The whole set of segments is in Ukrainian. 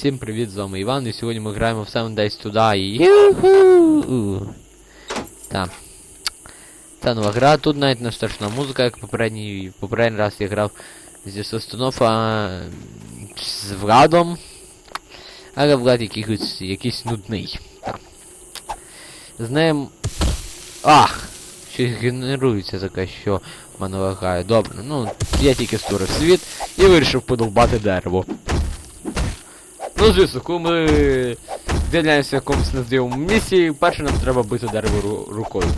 Всім привіт, з вами Іван, і сьогодні ми граємо в Seven Days to Die. Юху! Так. Це нова гра, тут навіть не страшна музика, як попередній, попередній раз я грав зі Свистунова з Владом. Але Влад якийсь, якийсь нудний. Так. З ним... Ах! Щось генерується таке, що в мене лагає. Добре, ну, я тільки створив світ і вирішив подовбати дерево. Ну, звісно, коли ми з'являємося в якомусь незнайомому місці, перше нам треба бити дерево ру- рукою.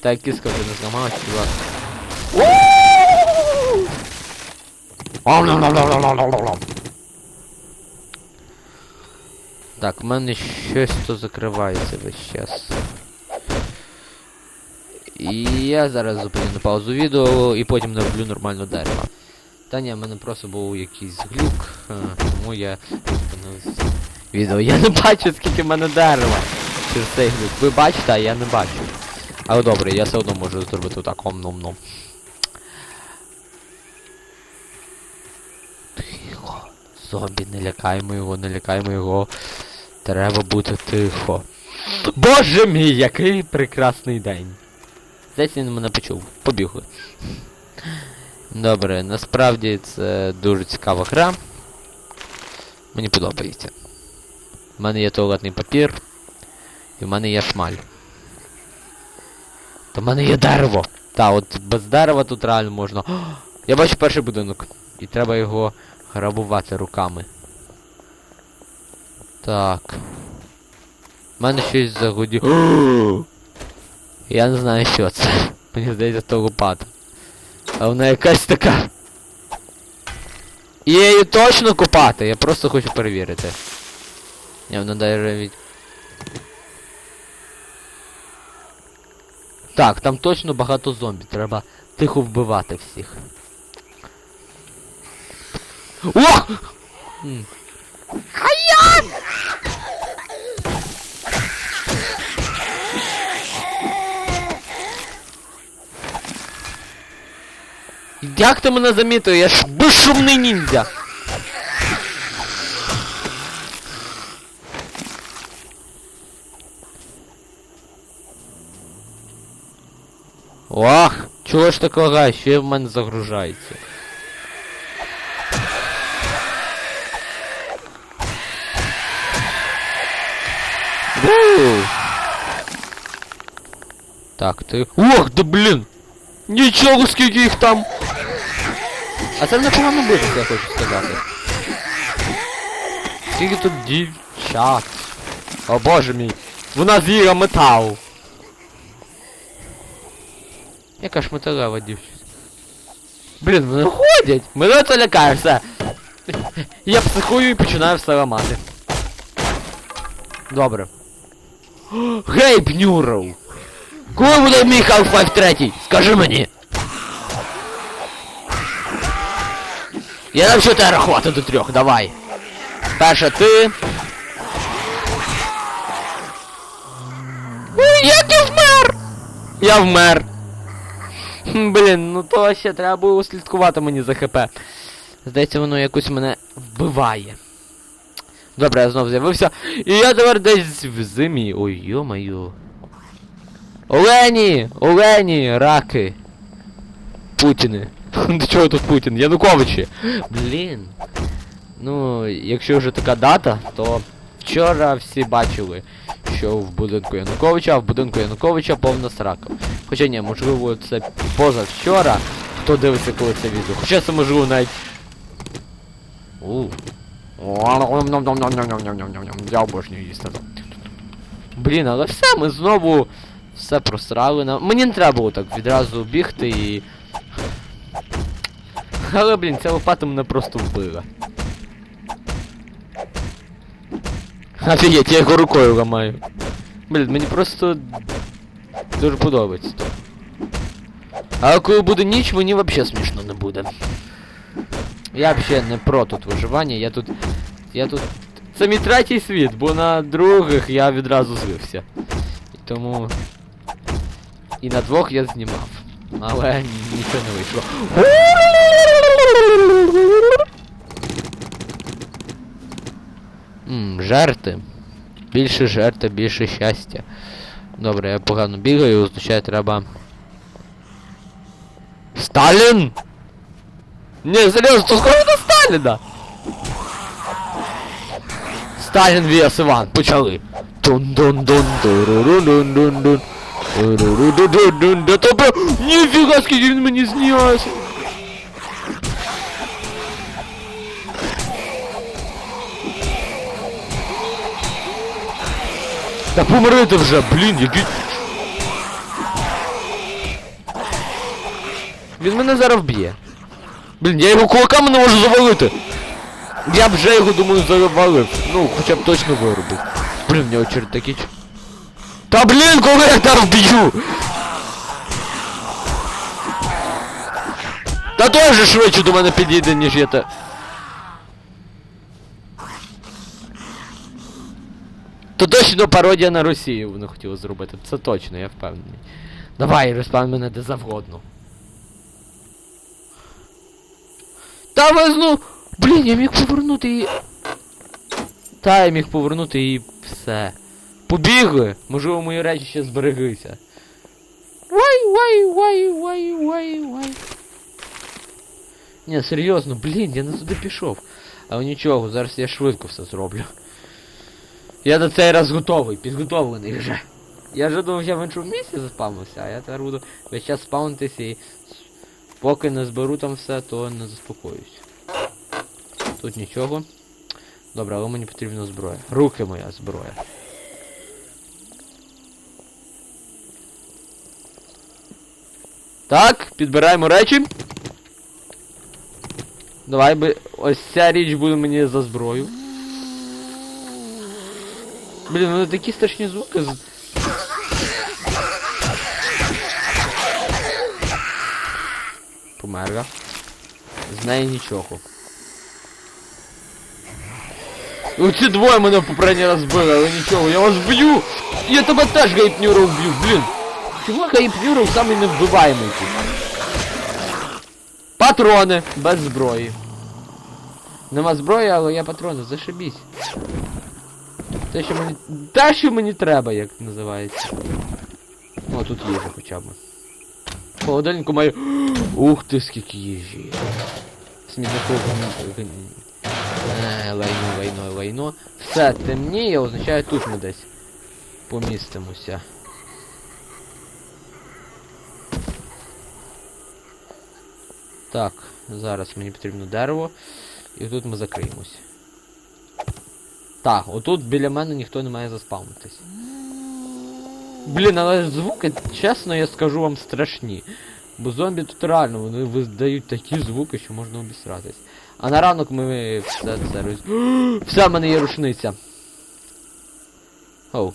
Так, кіска вже не зламалась, чувак. Так, в мене щось то закривається весь час. І я зараз зупиню на паузу відео і потім нароблю нормально дерево. Та ні, в мене просто був якийсь глюк, е, тому я зупинив відео. Я не бачу, скільки в мене дерева. Через цей глюк. Ви бачите, а я не бачу. Але добре, я все одно можу зробити так ом-ном-ном. Тихо. Зомбі, не лякаймо його, не лякаймо його. Треба бути тихо. Боже мій, який прекрасний день. Здається, він мене почув. Побігли. Добре, насправді це дуже цікава гра. Мені подобається. У мене є туалетний папір. І в мене є шмаль. Та в мене є дерево! Та, от без дерева тут реально можна. О, я бачу перший будинок. І треба його грабувати руками. Так. У мене щось загодів. Я не знаю, що це. Мені здається, то лопата. А вона якась така. І я її точно купати, я просто хочу перевірити. Ні, вона навіть... Так, там точно багато зомбі, треба тихо вбивати всіх. Ох! М. Як ти мене замітив? Я ж безшумний ніндзя. Ох, чого ж так лагає? Ще в мене загружається. Ву! Так, ти... Ох, да блін! Нічого, скільки їх там! А це непогано буде, я хочу сказати. Скільки тут дівчат. О боже мій. Вона з'їла метал. Яка ж металева дівчина. Блін, вони ходять! Мене це лякає все. Я психую і починаю все ламати. Добре. Гей, Бнюров! Коли буде мій Half-Life 3? Скажи мені! Я навчу тебе рахувати до трьох, давай. Перша ти. Ой, як я вмер! Я вмер. Блін, ну то ще треба було слідкувати мені за ХП. Здається, воно якось мене вбиває. Добре, я знов з'явився. І я тепер десь в зимі. Ой, йо-моє. Олені! Олені! Раки! Путіни. До чого тут Путін? Януковичі! Блін. Ну, якщо вже така дата, то вчора всі бачили, що в будинку Януковича, а в будинку Януковича повна срака. Хоча ні, можливо, це позавчора, хто дивиться коли це відео. Хоча це можливо навіть. У. Я обожнюю їсти. Блін, але все, ми знову все просрали на. Мені не треба було так відразу бігти і. Але, блін, ця лопата мене просто вбила. Офігеть, я його рукою ламаю. Блін, мені просто дуже подобається. то. Але коли буде ніч, мені взагалі смішно не буде. Я взагалі не про тут виживання, я тут. Я тут. Це мій третій світ, бо на других я відразу злився. І тому. І на двох я знімав. Але нічого не вийшло. Ммм, жерти. Більше жерти, більше щастя. Добре, я погано бігаю, означає треба. Сталін! Не, серйозно, тут схоже на Сталіна! Сталін віс Іван, почали! дун дун дун дун дун дун дун Ніфіга скільки він мені знявся! Та помрите вже, блін, який... Він мене зараз вб'є. Блін, я його кулаками не можу завалити. Я б вже його, думаю, завалив. Ну, хоча б точно виробив. Блін, в нього черт такі. ч- Та блін, коли я там вб'ю! Та той же швидше до мене підійде, ніж я та. То точно пародія на Росію вони хотіли зробити. Це точно, я впевнений. Давай, розпан мене де завгодно. Та ви ну... Блін, я міг повернути її. Та, я міг повернути і все. Побігли! Можливо, мої речі ще збереглися. Вай, вай, вай, вай, вай, вай. Ні, серйозно, блін, я не туди пішов. Але нічого, зараз я швидко все зроблю. Я до цей раз готовий, підготовлений вже. Я вже думав, я в іншому місці заспавнився, а я тепер буду весь час спавнитися і поки не зберу там все, то не заспокоюсь. Тут нічого. Добре, але мені потрібна зброя. Руки моя зброя. Так, підбираємо речі. Давай би. Ось ця річ буде мені за зброю. Блін, вони такі страшні звуки. з- Померла. З неї нічого. Оці двоє мене попередній раз збили, але нічого, я вас б'ю! Я тебе теж гейпнюром б'ю, блін! Чого гейпнюров самий невбиваємий тут? Патрони без зброї. Нема зброї, але є патрони, зашибісь. Те, що мені. Те, що мені треба, як називається. О, тут їжа хоча б. В Холодильнику маю. Ух ти, скільки їжі. Смітнику. Е, лайно, лайно, лайно. Все темніє, означає тут ми десь помістимося. Так, зараз мені потрібно дерево. І тут ми закриємось. Так, отут біля мене ніхто не має заспавнитись. Блін, але звуки, чесно, я скажу вам страшні. Бо зомбі тут реально, вони видають такі звуки, що можна обісратись. А на ранок ми все це роз... Все, в мене є рушниця. Оу.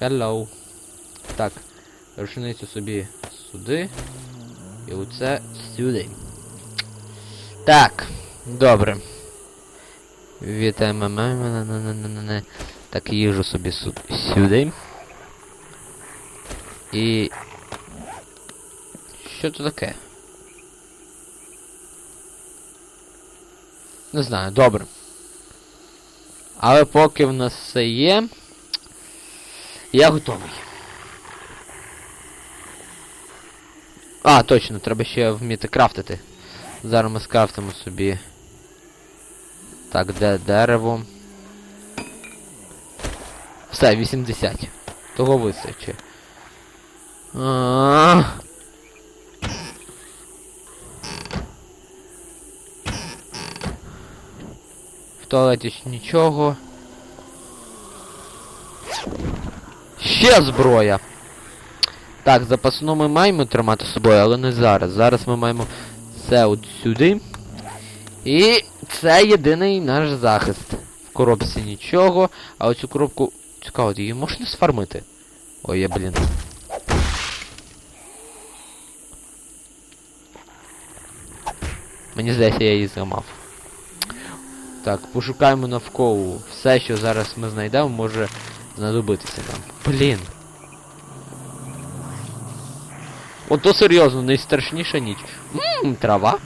Hello. Так. Рушницю собі сюди. І оце сюди. Так. Добре. Вітаємо. Так, їжу собі сюди. І... Що це таке? Не знаю, добре. Але поки в нас все є. Я готовий. А, точно, треба ще вміти крафтити. Зараз ми скрафтимо собі. Так, де дерево? Все, 80. Того вистачить. А. В туалеті ж нічого. Ще зброя. Так, запасну ми маємо тримати з собою, але не зараз. Зараз ми маємо це от сюди. І це єдиний наш захист. В коробці нічого, а оцю коробку... Цікаво, її можна сфармити? Ой, блін. Мені здається, я її зламав. Так, пошукаємо навколо. Все, що зараз ми знайдемо, може знадобитися нам. Блін. Ото серйозно, найстрашніша ніч. Ммм, трава.